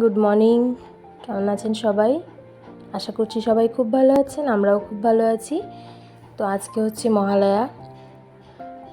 Good morning কেমন আছেন সবাই? আশা করছি সবাই খুব ভালো আছেন, আমরাও খুব ভালো আছি। তো আজকে হচ্ছে মহালয়া।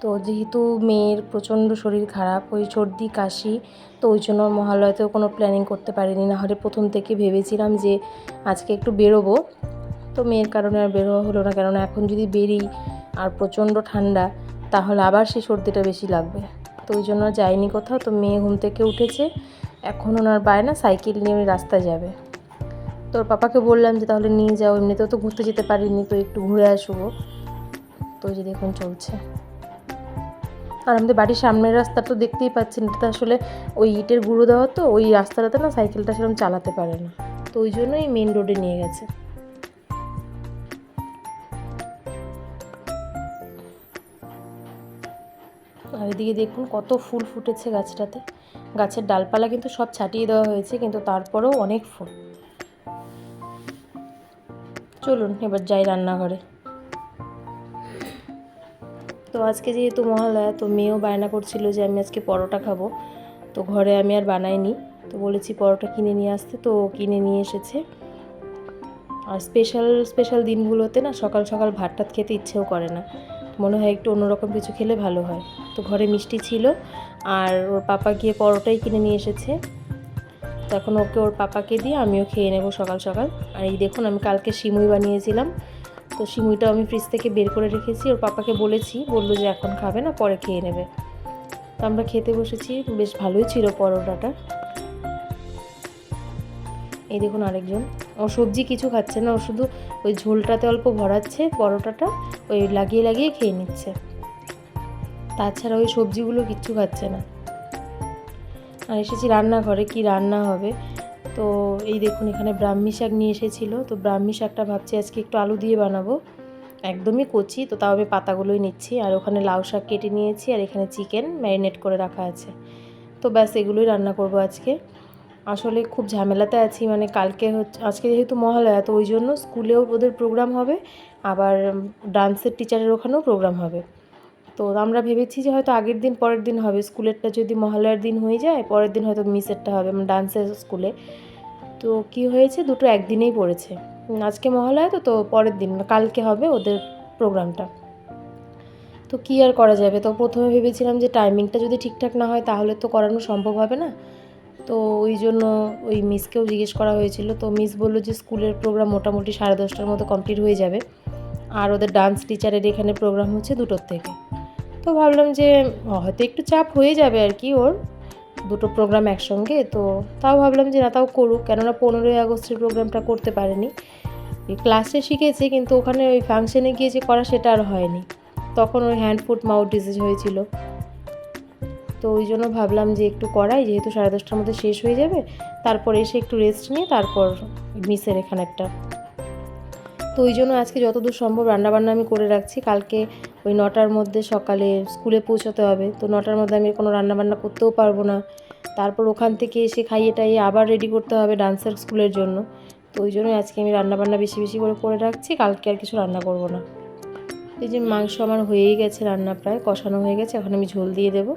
তো যেহেতু মেয়ের প্রচণ্ড শরীর খারাপ, ওই সর্দি, কাশি, তো ওই জন্য মহালয়াতেও কোনো প্ল্যানিং করতে পারিনি। না হলে প্রথম থেকে ভেবেছিলাম যে আজকে একটু বেরোবো। তো মেয়ের কারণে আর বেরোয়া হলো না, কেননা এখন যদি বেরিই আর প্রচণ্ড ঠান্ডা, তাহলে আবার সেই সর্দিটা বেশি লাগবে। তো ওই জন্য যাইনি কোথাও, তো মেয়ে ঘুম থেকে উঠেছে। এখন ওনার বায়না সাইকেল নিয়ে উনি রাস্তায় যাবে। তোর পাপাকে বললাম যে তাহলে নিয়ে যাও, এমনিতেও তো ঘুরতে যেতে পারিনি, তো একটু ঘুরে আসব। তো ওই যে দেখুন চলছে। আর আমাদের বাড়ির সামনের রাস্তা তো দেখতেই পাচ্ছেন, এটা আসলে ওই ইটের গুঁড়ো দেওয়া তো, ওই রাস্তাটাতে না সাইকেলটা সেরকম চালাতে পারে না। তো ওই জন্যই মেন রোডে নিয়ে গেছে। আর এদিকে দেখুন কত ফুল ফুটেছে গাছটাতে। গাছের ডালপালা কিন্তু সব ছাটিয়ে দেওয়া হয়েছে, কিন্তু তারপরেও অনেক ফুল। চলুন, এবার যাই রান্নাঘরে। তো আজকে যেহেতু মহালয়া, তো মেয়েও বায়না করছিল যে আমি আজকে পরোটা খাব। তো ঘরে আমি আর বানাইনি। তো বলেছি পরোটা কিনে নিয়ে আসতে, তো কিনে নিয়ে এসেছে। আর স্পেশাল স্পেশাল দিনগুলোতে না সকাল সকাল ভাত টাত খেতে ইচ্ছেও করে না। মনে হয় একটু অন্যরকম কিছু খেলে ভালো হয়। তো ঘরে মিষ্টি ছিল আর ওর পাপা গিয়ে পরোটাই কিনে নিয়ে এসেছে। তো এখন ওকে ওর পাপাকে দিয়ে আমিও খেয়ে নেব সকাল সকাল। আর এই দেখুন আমি কালকে সিমুই বানিয়েছিলাম। তো সিমুইটাও আমি ফ্রিজ থেকে বের করে রেখেছি। ওর পাপাকে বলেছি, বলল যে এখন খাবে না, পরে খেয়ে নেবে। তো আমরা খেতে বসেছি, বেশ ভালোই ছিল পরোটাটা। এই দেখুন আরেকজন। ও সবজি কিছু খাচ্ছে না, ও শুধু ওই ঝোলটাতে অল্প ভরাচ্ছে, পরোটাটা ওই লাগিয়ে লাগিয়ে খেয়ে নিচ্ছে। তাছাড়া ওই সবজিগুলো কিচ্ছু খাচ্ছে না। আর এসেছি রান্নাঘরে, কি রান্না হবে? তো এই দেখুন, এখানে ব্রাহ্মী শাক নিয়ে এসেছিল। তো ব্রাহ্মী শাকটা ভাবছি আজকে একটু আলু দিয়ে বানাবো। একদমই কচি, তো তাও আমি পাতাগুলোই নিচ্ছি। আর ওখানে লাউ শাক কেটে নিয়েছি, আর এখানে চিকেন ম্যারিনেট করে রাখা আছে। তো ব্যাস, এগুলোই রান্না করব আজকে। আসলে খুব ঝামেলাতে আছি মানে কালকে হচ্ছে আজকে যেহেতু মহালয়া, তো ওই জন্য স্কুলেও ওদের প্রোগ্রাম হবে, আবার ডান্সের টিচারের ওখানেও প্রোগ্রাম হবে। তো আমরা ভেবেছি যে হয়তো আগের দিন, পরের দিন হবে, স্কুলেরটা যদি মহালয়ার দিন হয়ে যায়, পরের দিন হয়তো মিসেরটা হবে মানে ডান্সের স্কুলে। তো কি হয়েছে, দুটো একদিনেই পড়েছে। আজকে মহালয়া তো তো পরের দিন কালকে হবে ওদের প্রোগ্রামটা তো কী আর করা যাবে? তো প্রথমে ভেবেছিলাম যে টাইমিংটা যদি ঠিকঠাক না হয়, তাহলে তো করানো সম্ভব হবে না। তো ওই জন্য ওই মিসকেও জিজ্ঞেস করা হয়েছিল। তো মিস বলল যে স্কুলের প্রোগ্রাম মোটামুটি সাড়ে দশটার মতো কমপ্লিট হয়ে যাবে। আর ওদের ডান্স টিচারের এখানে প্রোগ্রাম হচ্ছে দুটোর থেকে। তো ভাবলাম যে, হয়তো একটু চাপ হয়ে যাবে আর কি ওর দুটো প্রোগ্রাম একসঙ্গে। তো তাও ভাবলাম যে না, তাও করুক। কেননা পনেরোই আগস্টের প্রোগ্রামটা করতে পারেনি। ক্লাসে শিখেছে, কিন্তু ওখানে ওই ফাংশনে গিয়ে যে করা সেটা আর হয়নি। তখন ওই হ্যান্ড ফুট মাউথ ডিজিজ হয়েছিল। তো ওই জন্য ভাবলাম যে একটু করাই, যেহেতু সাড়ে দশটার মধ্যে শেষ হয়ে যাবে, তারপর এসে একটু রেস্ট নিয়ে তারপর মিসের এখানে একটা। তো ওই জন্য আজকে যতদূর সম্ভব রান্নাবান্না আমি করে রাখছি। কালকে ওই নটার মধ্যে সকালে স্কুলে পৌঁছতে হবে, তো নটার মধ্যে আমি কোনো রান্নাবান্না করতেও পারব না। তারপর ওখান থেকে এসে খাইয়ে টাইয়ে আবার রেডি করতে হবে ডান্সার স্কুলের জন্য। তো ওই জন্যই আজকে আমি রান্নাবান্না বেশি বেশি করে করে রাখছি, কালকে আর কিছু রান্না করব না। এই যে মাংস আমার হয়েই গেছে রান্না প্রায়, কষানো হয়ে গেছে, এখন আমি ঝোল দিয়ে দেবো।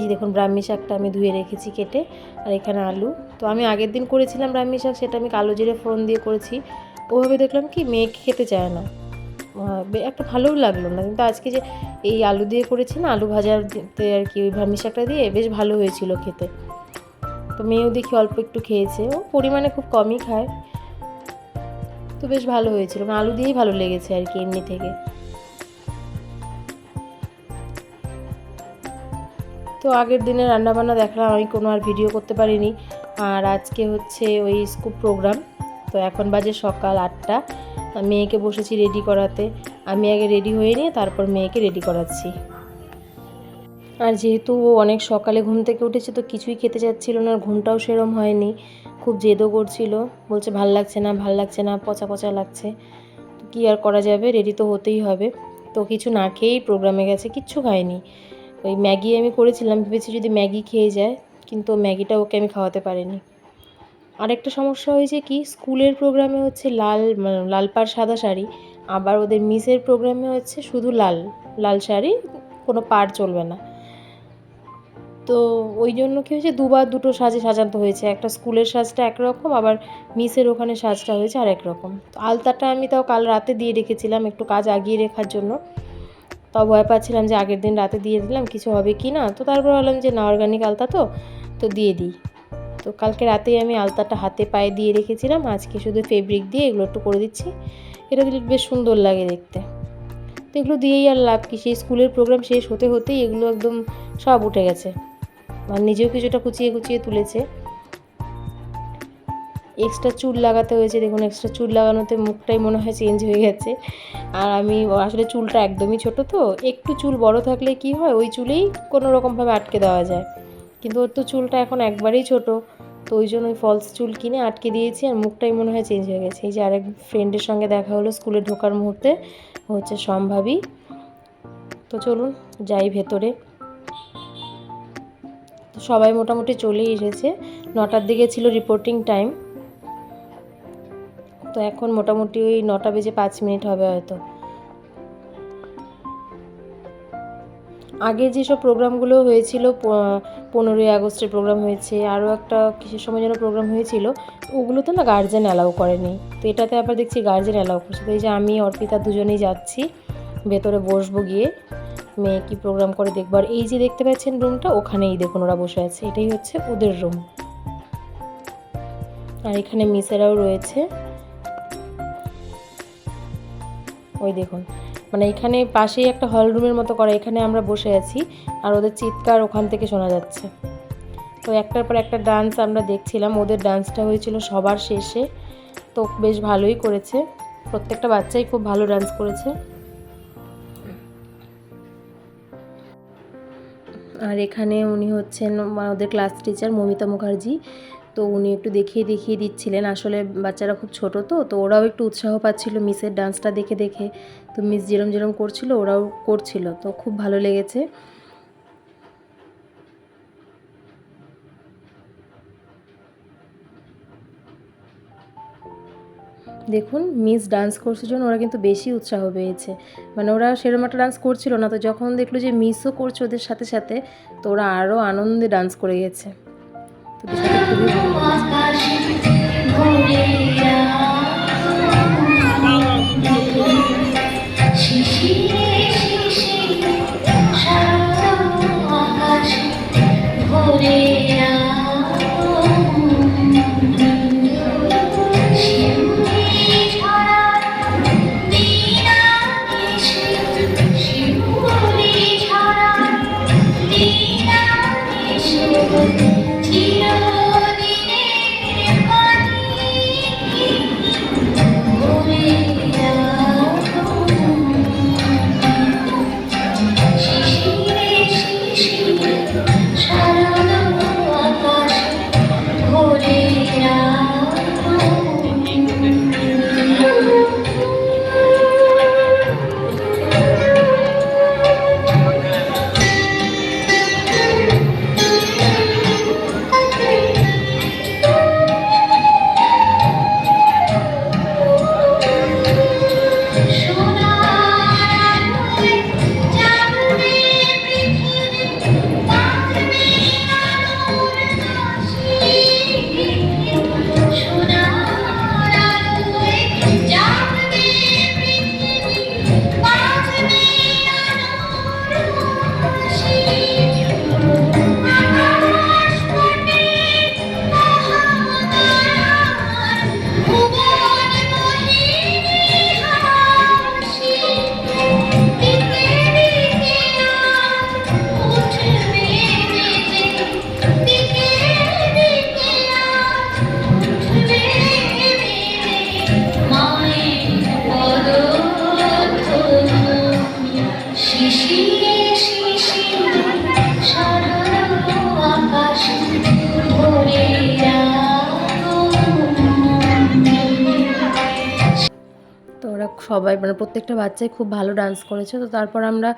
এই যে দেখুন ব্রাহ্মী শাকটা আমি ধুয়ে রেখেছি কেটে, আর এখানে আলু। তো আমি আগের দিন করেছিলাম ব্রাহ্মী শাক, সেটা আমি কালো জিরে ফোড়ন দিয়ে করেছি। ওভাবে দেখলাম কি মেয়ে খেতে চায় না। একটা ভালোও লাগল না। কিন্তু আজকে যে এই আলু দিয়ে করেছি না, আলু ভাজাতে আর কি, ওই ব্রাহ্মী শাকটা দিয়ে বেশ ভালো হয়েছিল খেতে। তো মেয়েও দেখি অল্প একটু খেয়েছে। ও পরিমাণে খুব কমই খায়। তো বেশ ভালো হয়েছিল। মানে আলু দিয়েই ভালো লেগেছে আর কি এমনি থেকে। তো আগের দিনে রান্নাবান্না দেখলাম, আমি কোনো আর ভিডিও করতে পারিনি। আর আজকে হচ্ছে ওই স্কুপ প্রোগ্রাম। তো এখন বাজে সকাল আটটা। মেয়েকে বসেছি রেডি করাতে। আমি আগে রেডি হয়ে নিয়ে তারপর মেয়েকে রেডি করাচ্ছি। আর যেহেতু ও অনেক সকালে ঘুম থেকে উঠেছে, তো কিছুই খেতে চাচ্ছিল না, আর ঘুমটাও সেরম হয়নি। খুব জেদও করছিল। বলছে, ভালো লাগছে না, ভালো লাগছে না, পচা পচা লাগছে। কী আর করা যাবে? রেডি তো হতেই হবে। তো কিছু না খেয়েই প্রোগ্রামে গেছে, কিচ্ছু খায়নি। ওই ম্যাগি আমি করেছিলাম, ভেবেছি যদি ম্যাগি খেয়ে যায়, কিন্তু ম্যাগিটা ওকে আমি খাওয়াতে পারিনি। আরেকটা সমস্যা হয়েছে কি, স্কুলের প্রোগ্রামে হচ্ছে লাল লাল পাড় সাদা শাড়ি, আবার ওদের মিসের প্রোগ্রামে হচ্ছে শুধু লাল লাল শাড়ি, কোনো পার চলবে না। তো ওই জন্য কী হয়েছে, দুবার দুটো সাজে সাজানো হয়েছে, একটা স্কুলের সাজটা একরকম, আবার মিসের ওখানে সাজটা হয়েছে আরেক রকম। তো আলতাটা আমি তাও কাল রাতে দিয়ে রেখেছিলাম, একটু কাজ আগিয়ে রেখার জন্য। তাও ভয় পাচ্ছিলাম যে আগের দিন রাতে দিয়ে দিলাম, কিছু হবে কি না? তো তারপর ভাবলাম যে না অর্গানিক আলতা তো তো দিয়ে দিই। তো কালকে রাতেই আমি আলতাটা হাতে পায়ে দিয়ে রেখেছিলাম, আজকে শুধু ফেব্রিক দিয়ে এগুলো একটু করে দিচ্ছি। এটা দিলে বেশ সুন্দর লাগে দেখতে। তো এগুলো দিয়েই আর লাভ কি, সেই স্কুলের প্রোগ্রাম শেষ হতে হতেই এগুলো একদম সব উঠে গেছে। আর নিজেও কিছুটা কুচিয়ে কুচিয়ে তুলেছে। এক্সট্রা চুল লাগাতে হয়েছে। দেখুন এক্সট্রা চুল লাগানোতে মুখটাই মনে হয় চেঞ্জ হয়ে গেছে। আর আমি আসলে চুলটা একদমই ছোট তো, একটু চুল বড় থাকলে কি হয়, ওই চুলেই কোনো রকমভাবে আটকে দেওয়া যায়। কিন্তু ওর তো চুলটা এখন একবারেই ছোট, তো ওই জন্য ওই ফলস চুল কিনে আটকে দিয়েছি আর মুখটাই মনে হয় চেঞ্জ হয়ে গেছে। এই যে আরেক ফ্রেন্ডের সঙ্গে দেখা হলো স্কুলে ঢোকার মুহূর্তে হচ্ছে সম্ভাবী। তো চলুন, যাই ভেতরে। সবাই মোটামুটি চলেই এসেছে। নটার দিকে ছিল রিপোর্টিং টাইম তো এখন মোটামুটি ওই নটা বেজে পাঁচ মিনিট হবে হয়তো। আগে যেসব প্রোগ্রামগুলো হয়েছিল পনেরোই আগস্টের প্রোগ্রাম হয়েছে, আরও একটা কিসের সময় যেন প্রোগ্রাম হয়েছিল, ওগুলোতে না গার্জেন অ্যালাউ করেনি। তো এটাতে আবার দেখছি গার্জেন অ্যালাউ করছে। তো এই যে আমি, অর্পিতা দুজনেই যাচ্ছি, ভেতরে বসবো গিয়ে, মেয়ে কী প্রোগ্রাম করে দেখব। আর এই যে দেখতে পাচ্ছেন রুমটা ওখানেই দেখুন ওরা বসে আছে। এটাই হচ্ছে ওদের রুম আর এখানে মিসেরাও রয়েছে। ওই দেখুন। মানে এখানে পাশেই একটা হল রুমের মতো করা, এখানে আমরা বসে আছি। আর ওদের চিৎকার ওখান থেকে শোনা যাচ্ছে। তো একটার পর একটা ডান্স আমরা দেখছিলাম। ওদের ডান্সটা হয়েছিল সবার শেষে। তো বেশ ভালোই করেছে। প্রত্যেকটা বাচ্চাই খুব ভালো ডান্স করেছে। আর এখানে উনি হচ্ছেন ওদের ক্লাস টিচার মমিতা মুখার্জি। তো উনি একটু দেখিয়ে দেখিয়ে দিচ্ছিলেন। আসলে বাচ্চারা খুব ছোট তো তো ওরাও একটু উৎসাহ পাচ্ছিল মিসের ডান্সটা দেখে দেখে। তো মিস যেরম যেরম করছিল, ওরাও করছিল। তো খুব ভালো লেগেছে। দেখুন, মিস ডান্স করছে জন্য ওরা কিন্তু বেশি উৎসাহ পেয়েছে। মানে ওরা সেরকম একটা ডান্স করছিল না, তো যখন দেখল যে মিসও করছে ওদের সাথে সাথে, তো ওরা আরও আনন্দে ডান্স করে গেছে। তো বিষয়টা খুবই ভালো সবাই মানে প্রত্যেকটা বাচ্চাই খুব ভালো ডান্স করেছে। তো তারপর আমরা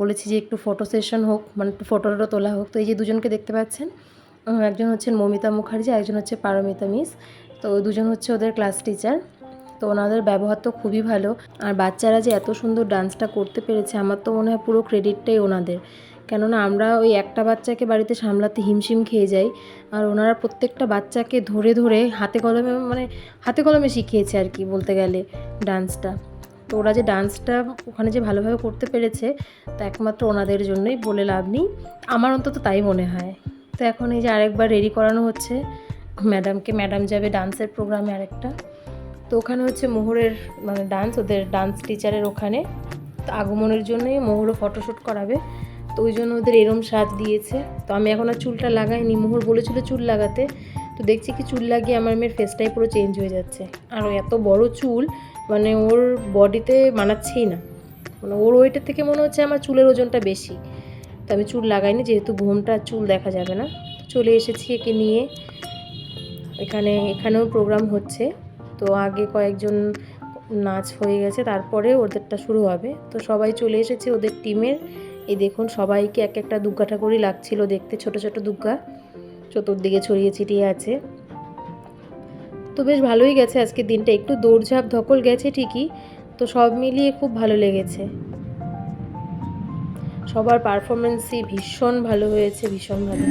বলেছি যে একটু ফটো সেশন হোক মানে একটু ফটো টটো তোলা হোক। তো এই যে দুজনকে দেখতে পাচ্ছেন একজন হচ্ছেন মমিতা মুখার্জি একজন হচ্ছে পারমিতা মিস। তো দুজন হচ্ছে ওদের ক্লাস টিচার তো ওনাদের ব্যবহার তো খুবই ভালো। আর বাচ্চারা যে এত সুন্দর ডান্সটা করতে পেরেছে, আমার তো মনে হয় পুরো ক্রেডিটটাই ওনাদের। কেননা আমরা ওই একটা বাচ্চাকে বাড়িতে সামলাতে হিমশিম খেয়ে যাই, আর ওনারা প্রত্যেকটা বাচ্চাকে ধরে ধরে হাতে কলমে মানে হাতে কলমে শিখিয়েছে আর কি বলতে গেলে ডান্সটা। তো ওরা যে ডান্সটা ওখানে যে ভালোভাবে করতে পেরেছে, তা একমাত্র ওনাদের জন্যই বলে লাভ নেই। আমার অন্তত তাই মনে হয়। তো এখন এই যে আরেকবার রেডি করানো হচ্ছে, ম্যাডামকে, ম্যাডাম যাবে ডান্সের প্রোগ্রামে আরেকটা। তো ওখানে হচ্ছে মোহরের মানে ডান্স, ওদের ডান্স টিচারের ওখানে। আগমনের জন্যই মোহরও ফটোশ্যুট করাবে। তো ওই জন্য ওদের এরম সাজ দিয়েছে। তো আমি এখন আর চুলটা লাগাইনি। মোহর বলেছিল চুল লাগাতে। তো দেখছি কি চুল লাগিয়ে আমার মেয়ের ফেসটাই পুরো চেঞ্জ হয়ে যাচ্ছে। আর এত বড় চুল মানে ওর বডিতে মানাচ্ছেই না। মানে ওর ওয়েটের থেকে মনে হচ্ছে আমার চুলের ওজনটা বেশি। তো আমি চুল লাগাইনি, যেহেতু ঘুমটা, চুল দেখা যাবে না। চলে এসেছি একে নিয়ে। এখানে, এখানেও প্রোগ্রাম হচ্ছে। তো আগে কয়েকজন নাচ হয়ে গেছে, তারপরে ওদেরটা শুরু হবে। তো সবাই চলে এসেছে ওদের টিমের এই দেখুন, সবাইকে এক একটা দুগ্গা ঠাকুরই লাগছিল দেখতে, ছোট ছোট দুগ্গা। চতুর্দিকে ছড়িয়ে ছিটিয়ে আছে। তো বেশ ভালোই গেছে আজকে দিনটা। একটু দৌড়ঝাঁপ, ধকল গেছে ঠিকই, তো সব মিলিয়ে খুব ভালো লেগেছে। সবার পারফরমেন্সই ভীষণ ভালো হয়েছে, ভীষণ ভালো।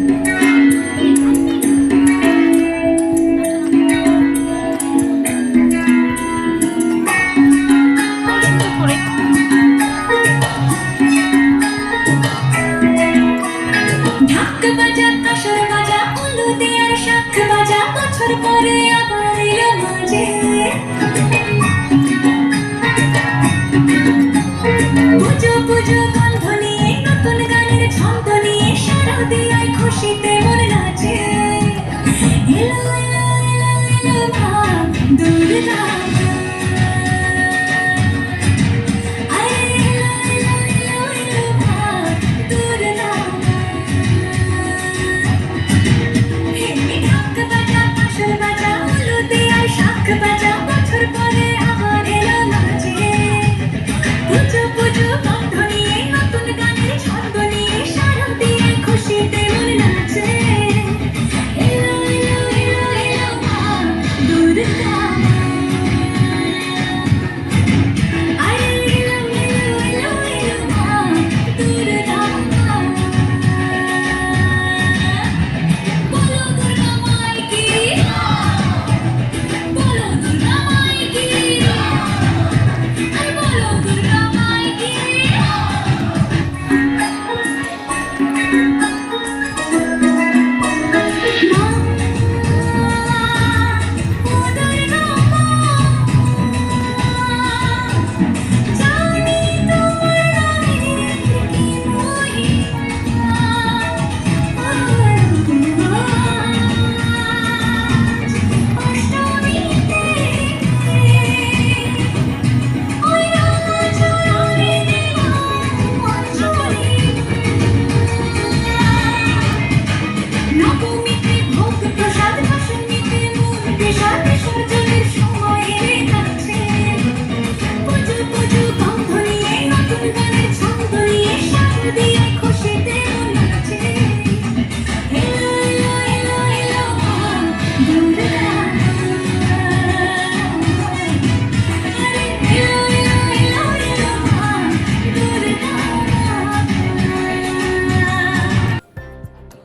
পরে আবার মাঝে পুজো পুজো গন্ধ নিয়ে নতুন গানের ছন্দ নিয়ে শারদিয়ায় খুশিতে মন নাচে এলো এলো এলো ভাব দুর্গা আরে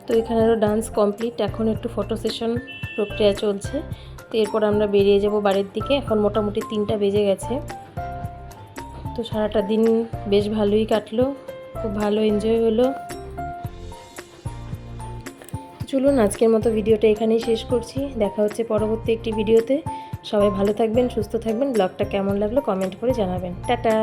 তো এখানেরও ডান্স কমপ্লিট এখন একটু ফটো সেশন প্রক্রিয়া চলছে। তো এরপর আমরা বেরিয়ে যাব বাড়ির দিকে। এখন মোটামুটি তিনটা বেজে গেছে। তো সারাটা দিন বেশ ভালোই কাটলো। খুব ভালো এনজয় হলো। চলুন, আজকের মতো ভিডিওটা এখানেই শেষ করছি। দেখা হচ্ছে পরবর্তী একটি ভিডিওতে। সবাই ভালো থাকবেন, সুস্থ থাকবেন। ব্লগটা কেমন লাগল কমেন্ট করে জানাবেন। টাটা!